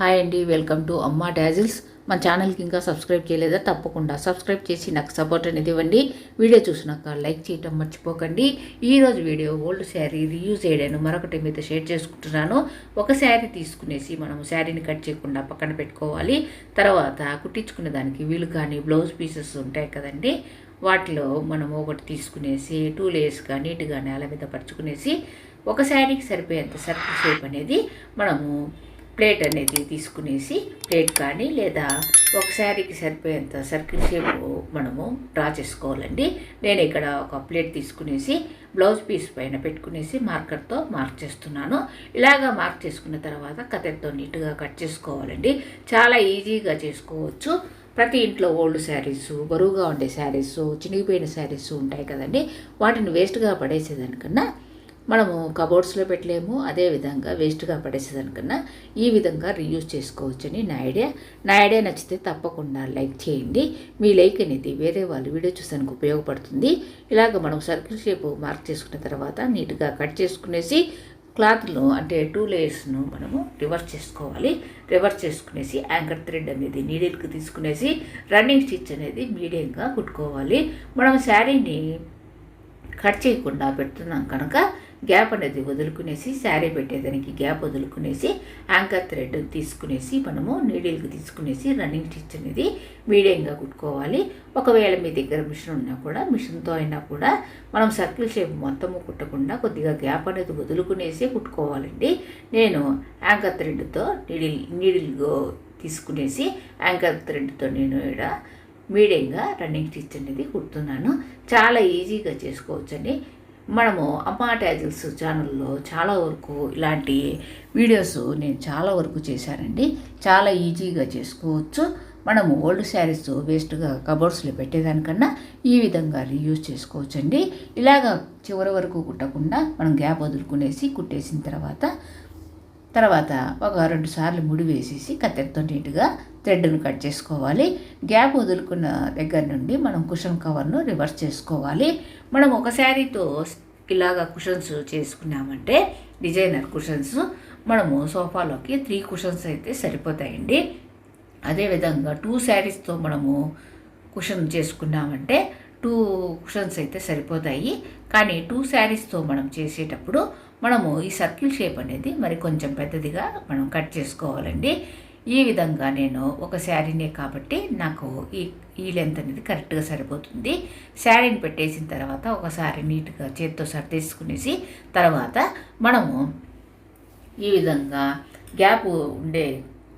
Hi అండి welcome to అమ్మ dazzles. మన ఛానల్కి ఇంకా సబ్స్క్రైబ్ చేయలేదా? తప్పకుండా సబ్స్క్రైబ్ చేసి నాకు సపోర్ట్ అనేది ఇవ్వండి. వీడియో చూసినాక లైక్ చేయటం మర్చిపోకండి. ఈరోజు వీడియో ఓల్డ్ శారీ రీయూజ్ చేయడాను మరొకటి మీతో షేర్ చేసుకుంటున్నాను. ఒక శారీ తీసుకునేసి మనం శారీని కట్ చేయకుండా పక్కన పెట్టుకోవాలి. తర్వాత కుట్టించుకునే దానికి వీలు కానీ బ్లౌజ్ పీసెస్ ఉంటాయి కదండి. వాటిలో మనం ఒకటి తీసుకునేసి టూ లేయర్స్గా నీట్గా నేల మీద పరుచుకునేసి ఒక శారీకి సరిపోయేంత సర్కిల్ షేప్ అనేది మనము ప్లేట్ అనేది తీసుకునేసి ప్లేట్ కానీ లేదా ఒక శారీకి సరిపోయేంత సర్కిల్ షేప్ మనము డ్రా చేసుకోవాలండి. నేను ఇక్కడ ఒక ప్లేట్ తీసుకునేసి బ్లౌజ్ పీస్ పైన పెట్టుకునేసి మార్కర్తో మార్క్ చేస్తున్నాను. ఇలాగా మార్క్ చేసుకున్న తర్వాత కత్తెరతో నీట్గా కట్ చేసుకోవాలండి. చాలా ఈజీగా చేసుకోవచ్చు. ప్రతి ఇంట్లో ఓల్డ్ శారీస్ బరువుగా ఉండే శారీస్ చినిగిపోయిన శారీస్ ఉంటాయి కదండి. వాటిని వేస్ట్గా పడేసేదానికన్నా మనము కబోర్డ్స్లో పెట్టలేము. అదేవిధంగా వేస్ట్గా పడేసేదానికన్నా ఈ విధంగా రీయూజ్ చేసుకోవచ్చని నా ఐడియా నా ఐడియా నచ్చితే తప్పకుండా లైక్ చేయండి. మీ లైక్ అనేది వేరే వాళ్ళు వీడియో చూసానికి ఉపయోగపడుతుంది. ఇలాగ మనం సర్కిల్ షేప్ మార్క్ చేసుకున్న తర్వాత నీట్గా కట్ చేసుకునేసి క్లాత్ను అంటే టూ లేయర్స్ను మనము రివర్స్ చేసుకోవాలి. రివర్స్ చేసుకునేసి యాంకర్ థ్రెడ్ అనేది నీడిల్కి తీసుకునేసి రన్నింగ్ స్టిచ్ అనేది మీడియంగా కుట్టుకోవాలి. మనం శారీని కట్ చేయకుండా పెడుతున్నాం కనుక గ్యాప్ అనేది వదులుకునేసి శారీ పెట్టేదానికి గ్యాప్ వదులుకునేసి యాంకర్ థ్రెడ్ తీసుకునేసి మనము నీడిల్కి తీసుకునేసి రన్నింగ్ స్టిచ్ అనేది మీడియంగా కుట్టుకోవాలి. ఒకవేళ మీ దగ్గర మిషన్ ఉన్నా కూడా మిషన్తో అయినా కూడా మనం సర్కిల్ షేప్ మొత్తము కుట్టకుండా కొద్దిగా గ్యాప్ అనేది వదులుకునేసి కుట్టుకోవాలండి. నేను యాంకర్ థ్రెడ్తో నీడిల్ నీడిల్ తీసుకునేసి యాంకర్ థ్రెడ్తో నేను ఇక్కడ మీడియంగా రన్నింగ్ స్టిచ్ అనేది కుడుతున్నాను. చాలా ఈజీగా చేసుకోవచ్చండి. మనము అమ్మా ట్యాజిల్స్ ఛానల్లో చాలా వరకు ఇలాంటి వీడియోస్ నేను చాలా వరకు చేశానండి. చాలా ఈజీగా చేసుకోవచ్చు. మనము ఓల్డ్ శారీస్ వేస్ట్గా కబోర్డ్స్లో పెట్టేదానికన్నా ఈ విధంగా రీయూజ్ చేసుకోవచ్చండి. ఇలాగ చివరి వరకు కుట్టకుండా మనం గ్యాప్ వదులుకునేసి కుట్టేసిన తర్వాత తర్వాత ఒక రెండు సార్లు ముడి వేసేసి కత్తెరతో నీట్గా థ్రెడ్ను కట్ చేసుకోవాలి. గ్యాప్ వదులుకున్న దగ్గర నుండి మనం కుషన్ కవర్ను రివర్స్ చేసుకోవాలి. మనం ఒక శారీతో ఇలాగ కుషన్స్ చేసుకున్నామంటే డిజైనర్ కుషన్స్ మనము సోఫాలోకి త్రీ కుషన్స్ అయితే సరిపోతాయండి. అదేవిధంగా టూ శారీస్తో మనము కుషన్ చేసుకున్నామంటే టూ కుషన్స్ అయితే సరిపోతాయి. కానీ టూ శారీస్తో మనం చేసేటప్పుడు మనము ఈ సర్కిల్ షేప్ అనేది మరి కొంచెం పెద్దదిగా మనం కట్ చేసుకోవాలండి. ఈ విధంగా నేను ఒక శారీనే కాబట్టి నాకు ఈ ఈ లెంత్ అనేది కరెక్ట్గా సరిపోతుంది. శారీని పెట్టేసిన తర్వాత ఒకసారి నీట్గా చేత్తో సర్దేసుకునేసి తర్వాత మనము ఈ విధంగా గ్యాప్ ఉండే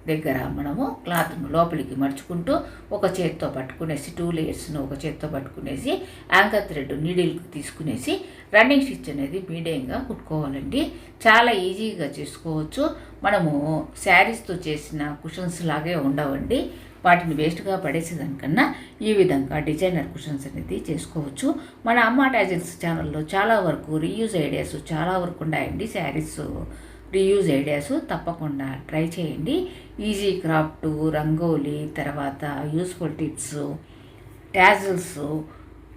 దగ్గర మనము క్లాత్ను లోపలికి మడుచుకుంటూ ఒక చేత్తో పట్టుకునేసి టూ లేయర్స్ను ఒక చేత్తో పట్టుకునేసి యాంకర్ థ్రెడ్ నీడిల్కి తీసుకునేసి రన్నింగ్ స్టిచ్ అనేది మీడియంగా కుట్టుకోవాలండి. చాలా ఈజీగా చేసుకోవచ్చు. మనము శారీస్తో చేసిన కుషన్స్ లాగే ఉండవండి. వాటిని వేస్ట్గా పడేసేదానికన్నా ఈ విధంగా డిజైనర్ కుషన్స్ అనేది చేసుకోవచ్చు. మన అమ్మ టాజిల్స్ ఛానల్లో చాలా వరకు రీయూజ్ ఐడియాస్ చాలా వరకు ఉన్నాయండి శారీస్. రీయూజ్ ఐడియాస్ తప్పకుండా ట్రై చేయండి. ఈజీ క్రాఫ్ట్ రంగోలీ తర్వాత యూస్ఫుల్ టిప్స్ ట్యాజిల్స్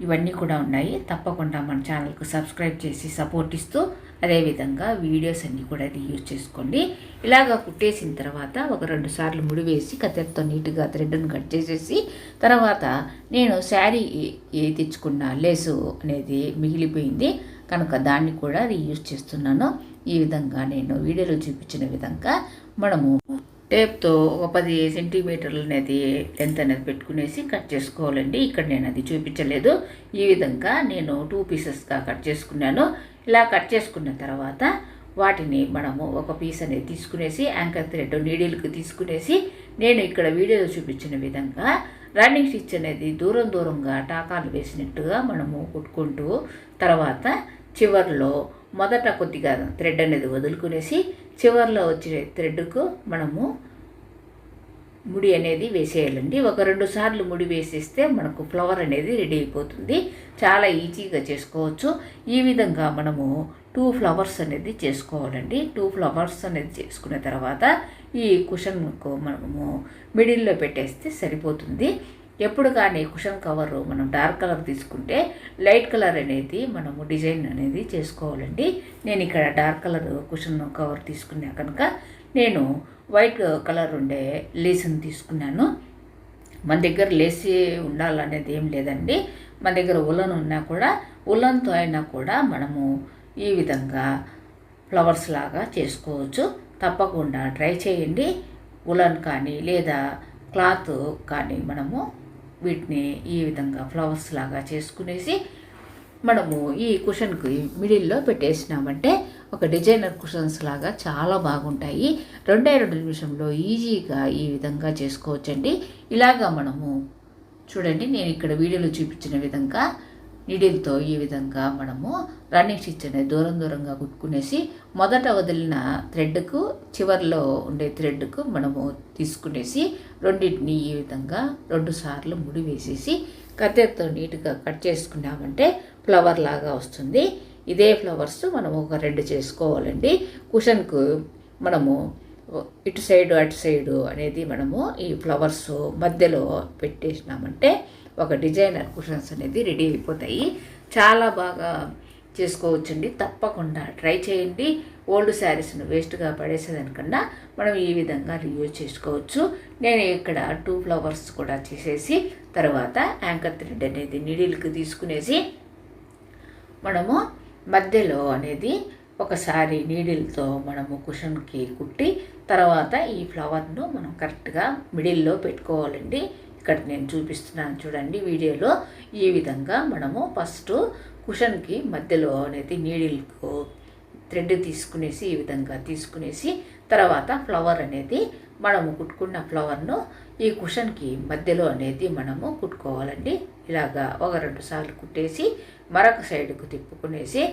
ఇవన్నీ కూడా ఉన్నాయి. తప్పకుండా మన ఛానల్కు సబ్స్క్రైబ్ చేసి సపోర్ట్ ఇస్తూ అదేవిధంగా వీడియోస్ అన్నీ కూడా రీయూజ్ చేసుకోండి. ఇలాగ కుట్టేసిన తర్వాత ఒక రెండు సార్లు ముడివేసి కత్తెరతో నీట్గా థ్రెడ్ను కట్ చేసేసి తర్వాత నేను శారీ ఏ తెచ్చుకున్న లేసు అనేది మిగిలిపోయింది. కనుక దాన్ని కూడా రీయూజ్ చేస్తున్నాను. ఈ విధంగా నేను వీడియోలో చూపించిన విధంగా మనము టేప్తో ఒక పది సెంటీమీటర్లు అనేది లెంత్ అనేది పెట్టుకునేసి కట్ చేసుకోవాలండి. ఇక్కడ నేను అది చూపించలేదు. ఈ విధంగా నేను టూ పీసెస్గా కట్ చేసుకున్నాను. ఇలా కట్ చేసుకున్న తర్వాత వాటిని మనము ఒక పీస్ అనేది తీసుకునేసి యాంకర్ థ్రెడ్ నీడిల్కి తీసుకునేసి నేను ఇక్కడ వీడియోలో చూపించిన విధంగా రన్నింగ్ స్టిచ్ అనేది దూరం దూరంగా టాకాలు వేసినట్టుగా మనము కుట్టుకుంటూ తర్వాత చివరిలో మొదట కొద్దిగా థ్రెడ్ అనేది వదులుకునేసి చివరిలో వచ్చే థ్రెడ్కు మనము ముడి అనేది వేసేయాలండి. ఒక రెండు సార్లు ముడి వేసేస్తే మనకు ఫ్లవర్ అనేది రెడీ అయిపోతుంది. చాలా ఈజీగా చేసుకోవచ్చు. ఈ విధంగా మనము టూ ఫ్లవర్స్ అనేది చేసుకోవాలండి. టూ ఫ్లవర్స్ అనేది చేసుకున్న తర్వాత ఈ కుషన్కు మనము మిడిల్లో పెట్టేస్తే సరిపోతుంది. ఎప్పుడు కానీ కుషన్ కవర్ మనం డార్క్ కలర్ తీసుకుంటే లైట్ కలర్ అనేది మనము డిజైన్ అనేది చేసుకోవాలండి. నేను ఇక్కడ డార్క్ కలర్ కుషన్ కవర్ తీసుకున్నా కనుక నేను వైట్ కలర్ ఉండే లేస్ని తీసుకున్నాను. మన దగ్గర లేసి ఉండాలనేది ఏం లేదండి. మన దగ్గర ఉలన్ ఉన్నా కూడా ఉలన్తో అయినా కూడా మనము ఈ విధంగా ఫ్లవర్స్ లాగా చేసుకోవచ్చు. తప్పకుండా ట్రై చేయండి. ఉలన్ కానీ లేదా క్లాత్ కానీ మనము వీటిని ఈ విధంగా ఫ్లవర్స్ లాగా చేసుకునేసి మనము ఈ కుషన్కి మిడిల్లో పెట్టేసినామంటే ఒక డిజైనర్ కుషన్స్ లాగా చాలా బాగుంటాయి. రెండే రెండు నిమిషంలో ఈజీగా ఈ విధంగా చేసుకోవచ్చండి. ఇలాగా మనము చూడండి నేను ఇక్కడ వీడియోలో చూపించిన విధంగా నీడిల్తో ఈ విధంగా మనము రన్నింగ్ స్టిచ్ అనేది దూరం దూరంగా కుట్టుకునేసి మొదట వదిలిన థ్రెడ్కు చివరిలో ఉండే థ్రెడ్కు మనము తీసుకునేసి రెండింటిని ఈ విధంగా రెండు సార్లు ముడి వేసేసి కత్తెరతో నీట్గా కట్ చేసుకున్నామంటే ఫ్లవర్ లాగా వస్తుంది. ఇదే ఫ్లవర్స్ మనము ఒక రెండు చేసుకోవాలండి. కుషన్కు మనము ఇటు సైడు అటు సైడు అనేది మనము ఈ ఫ్లవర్స్ మధ్యలో పెట్టేసినామంటే ఒక డిజైనర్ కుషన్స్ అనేది రెడీ అయిపోతాయి. చాలా బాగా చేసుకోవచ్చండి. తప్పకుండా ట్రై చేయండి. ఓల్డ్ శారీస్ను వేస్ట్గా పడేసేదానికన్నా మనం ఈ విధంగా రియూజ్ చేసుకోవచ్చు. నేను ఇక్కడ టూ ఫ్లవర్స్ కూడా చేసేసి తర్వాత యాంకర్ థ్రెడ్ అనేది నీడిల్కి తీసుకునేసి మనము మధ్యలో అనేది ఒకసారి నీడిల్తో మనము కుషన్కి కుట్టి తర్వాత ఈ ఫ్లవర్ను మనం కరెక్ట్గా మిడిల్లో పెట్టుకోవాలండి. ఇక్కడ నేను చూపిస్తున్నాను చూడండి వీడియోలో. ఈ విధంగా మనము ఫస్ట్ కుషన్కి మధ్యలో అనేది నీడిల్కు థ్రెడ్ తీసుకునేసి ఈ విధంగా తీసుకునేసి తర్వాత ఫ్లవర్ అనేది మనము కుట్టుకున్న ఫ్లవర్ను ఈ కుషన్కి మధ్యలో అనేది మనము కుట్టుకోవాలండి. ఇలాగా ఒక రెండు సార్లు కుట్టేసి మరొక సైడ్కు తిప్పుకునేసి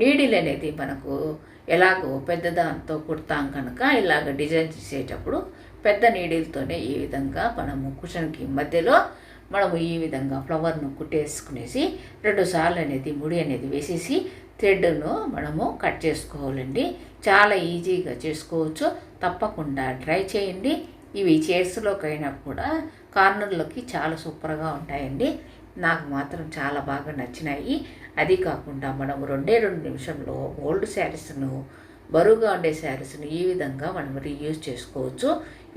నీడిల్ అనేది మనకు ఎలాగో పెద్దదాంతో కుడతాం కనుక ఇలాగ డిజైన్ చేసేటప్పుడు పెద్ద నీడిల్తోనే ఈ విధంగా మనము కుషన్కి మధ్యలో మనము ఈ విధంగా ఫ్లవర్ను కుట్టేసుకునేసి రెండు సార్లు అనేది ముడి అనేది వేసేసి థ్రెడ్ను మనము కట్ చేసుకోవాలండి. చాలా ఈజీగా చేసుకోవచ్చు. తప్పకుండా ట్రై చేయండి. ఇవి చేర్స్లోకైనా కూడా కార్నర్లోకి చాలా సూపర్గా ఉంటాయండి. నాకు మాత్రం చాలా బాగా నచ్చినాయి. అది కాకుండా మనం రెండే రెండు నిమిషంలో ఓల్డ్ శారీస్ను బరువుగా ఉండే శారీస్ని ఈ విధంగా మనం రీయూజ్ చేసుకోవచ్చు.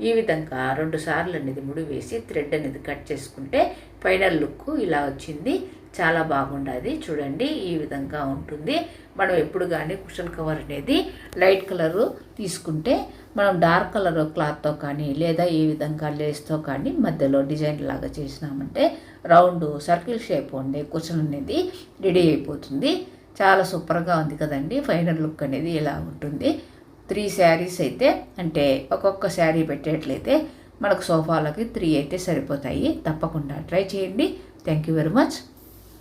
ఈ విధంగా రెండు సార్లు అనేది ముడి వేసి థ్రెడ్ అనేది కట్ చేసుకుంటే ఫైనల్ లుక్ ఇలా వచ్చింది. చాలా బాగుండదు. చూడండి ఈ విధంగా ఉంటుంది. మనం ఎప్పుడు కానీ కుషన్ కవర్ అనేది లైట్ కలరు తీసుకుంటే మనం డార్క్ కలర్ క్లాత్తో కానీ లేదా ఈ విధంగా లేస్తో కానీ మధ్యలో డిజైన్ లాగా చేసినామంటే రౌండ్ సర్కిల్ షేప్ ఉండే కుషన్ అనేది రెడీ అయిపోతుంది. చాలా సూపర్గా ఉంది కదండి. ఫైనల్ లుక్ అనేది ఇలా ఉంటుంది. త్రీ శారీస్ అయితే అంటే ఒక్కొక్క శారీ పెట్టేట్లయితే మనకు సోఫాలకి త్రీ అయితే సరిపోతాయి. తప్పకుండా ట్రై చేయండి. Thank you very much.